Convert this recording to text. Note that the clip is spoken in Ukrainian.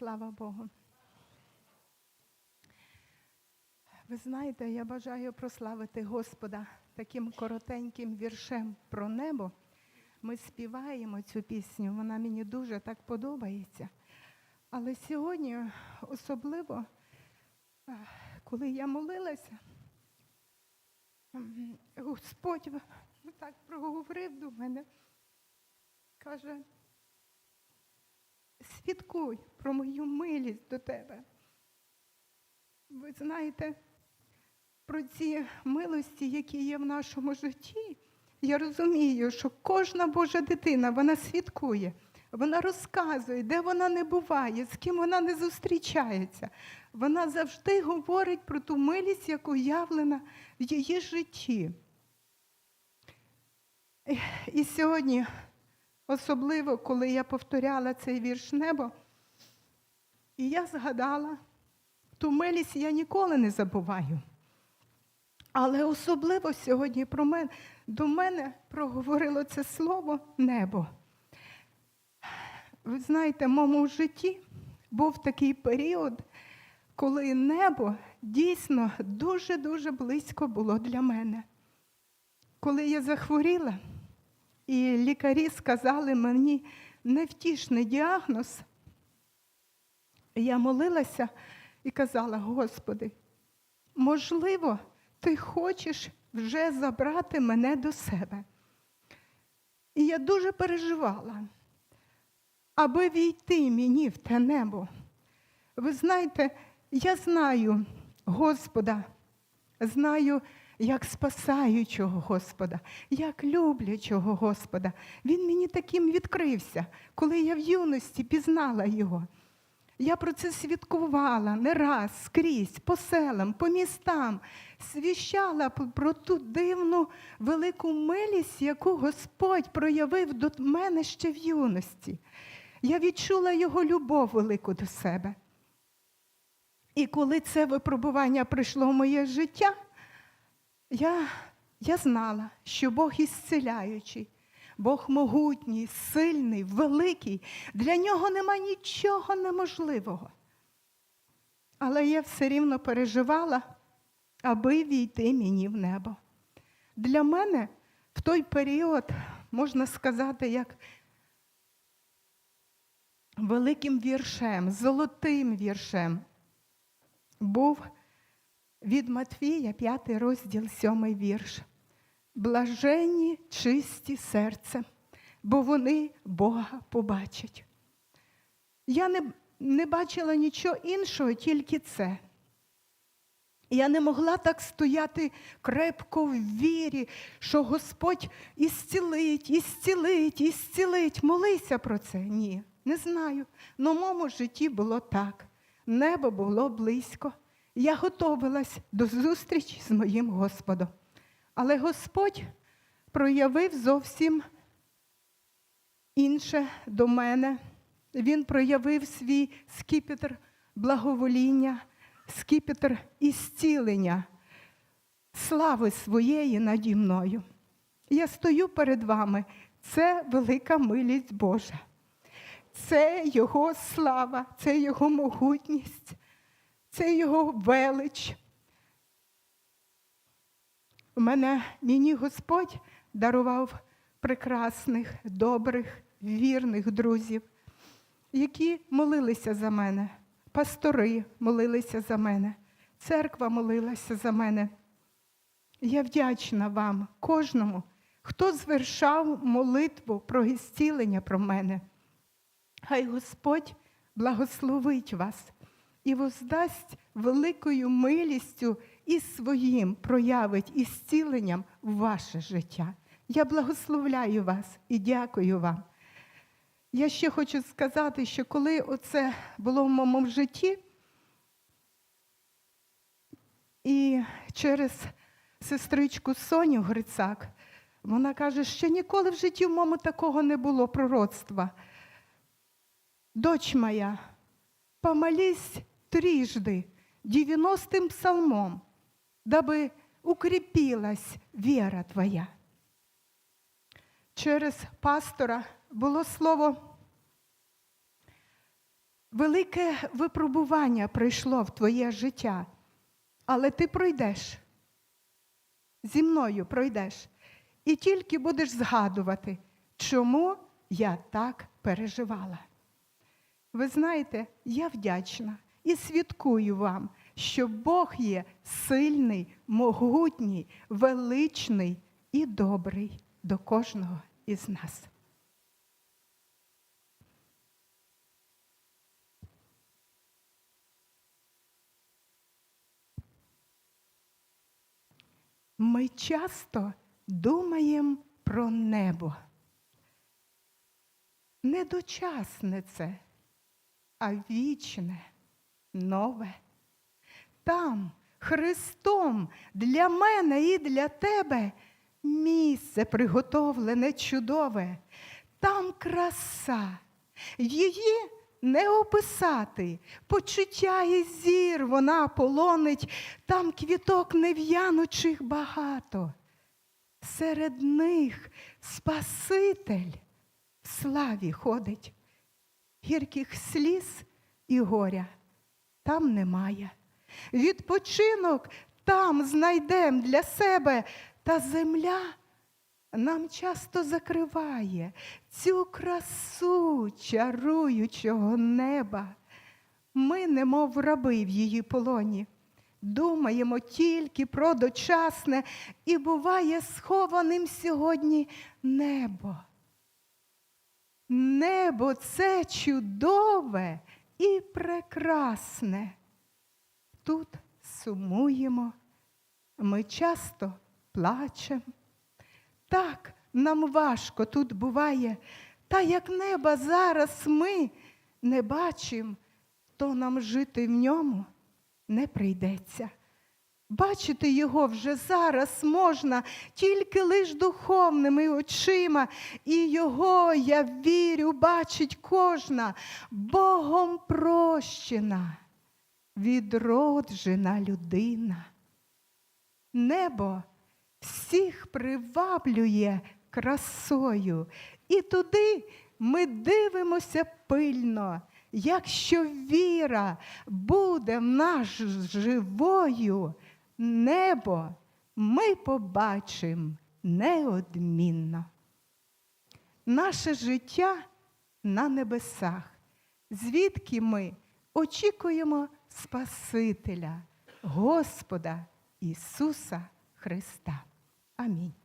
Слава Богу. Ви знаєте, я бажаю прославити Господа таким коротеньким віршем про небо. Ми співаємо цю пісню, вона мені дуже так подобається. Але сьогодні, особливо, е, коли я молилася, Господь так проговорив до мене, каже, свідкуй про мою милість до тебе. Ви знаєте, про ці милості, які є в нашому житті, я розумію, що кожна Божа дитина вона свідкує, вона розказує, де вона не буває, з ким вона не зустрічається. Вона завжди говорить про ту милість, яка явлена в її житті. І сьогодні, особливо, коли я повторяла цей вірш небо, і я згадала, ту милість я ніколи не забуваю. Але особливо сьогодні про мене, до мене проговорило це слово небо. Ви знаєте, в моєму житті був такий період, коли небо дійсно дуже-дуже близько було для мене. Коли я захворіла, і лікарі сказали мені невтішний діагноз, я молилася і казала, Господи, можливо, ти хочеш вже забрати мене до себе. І я дуже переживала, аби війти мені в те небо. Ви знаєте, я знаю Господа, знаю як спасаючого Господа, як люблячого Господа. Він мені таким відкрився, коли я в юності пізнала його. Я про це свідкувала не раз скрізь, по селам, по містам, свіщала про ту дивну велику милість, яку Господь проявив до мене ще в юності. Я відчула його любов велику до себе. І коли це випробування прийшло в моє життя, я, я знала, що Бог ісцеляючий, Бог могутній, сильний, великий, для нього нема нічого неможливого. Але я все рівно переживала, аби війти мені в небо. Для мене в той період, можна сказати, як великим віршем, золотим віршем був від Матвія, 5 розділ, 7 вірш. Блаженні чисті серцем, бо вони Бога побачать. Я не, не бачила нічого іншого, тільки це. Я не могла так стояти крепко в вірі, що Господь ісцілить, ісцілить, ісцілить. Молися про це. Ні, не знаю. Но в моєму житті було так. Небо було близько. Я готувалась до зустрічі з моїм Господом. Але Господь проявив зовсім інше до мене. Він проявив свій скіпетр благовоління, скіпетр ісцілення, слави своєї наді мною. Я стою перед вами. Це велика милість Божа. Це Його слава, це Його могутність, це Його велич. У мене мені Господь дарував прекрасних, добрих, вірних друзів, які молилися за мене, пастори молилися за мене, церква молилася за мене. Я вдячна вам, кожному, хто звершав молитву про ісцілення про мене. Хай Господь благословить вас і воздасть великою милістю і своїм проявить ісціленням в ваше життя. Я благословляю вас і дякую вам. Я ще хочу сказати, що коли оце було в моєму житті, і через сестричку Соню Грицак, вона каже, що ніколи в житті в моєму такого не було пророцтва. Дочь моя, помолись трижды девяностым псалмом, дабы укрепилась вера твоя. Через пастора було слово велике випробування прийшло в твоє життя, але ти пройдеш. Зі мною пройдеш. І тільки будеш згадувати, чому я так переживала. Ви знаєте, я вдячна і свідкую вам, що Бог є сильний, могутній, величний і добрий до кожного із нас. Ми часто думаємо про небо. Не дочасне це, а вічне, нове. Там, Христом, для мене і для тебе місце приготовлене чудове. Там краса, її не описати, почуття і зір вона полонить, там квіток нев'янучих багато. Серед них Спаситель в славі ходить, гірких сліз і горя там немає. Відпочинок там знайдем для себе, та земля нам часто закриває цю красу чаруючого неба. Ми, немов раби в її полоні, думаємо тільки про дочасне і буває схованим сьогодні небо. Небо це чудове і прекрасне. Тут сумуємо, ми часто плачемо. Так, нам важко тут буває, та як неба зараз ми не бачимо, то нам жити в ньому не прийдеться. Бачити його вже зараз можна тільки лиш духовними очима, і його, я вірю, бачить кожна, Богом прощена, відроджена людина. Небо всіх приваблює красою, і туди ми дивимося пильно, якщо віра буде в нас живою, небо ми побачимо неодмінно. Наше життя на небесах, звідки ми очікуємо Спасителя, Господа Ісуса Христа. Амінь.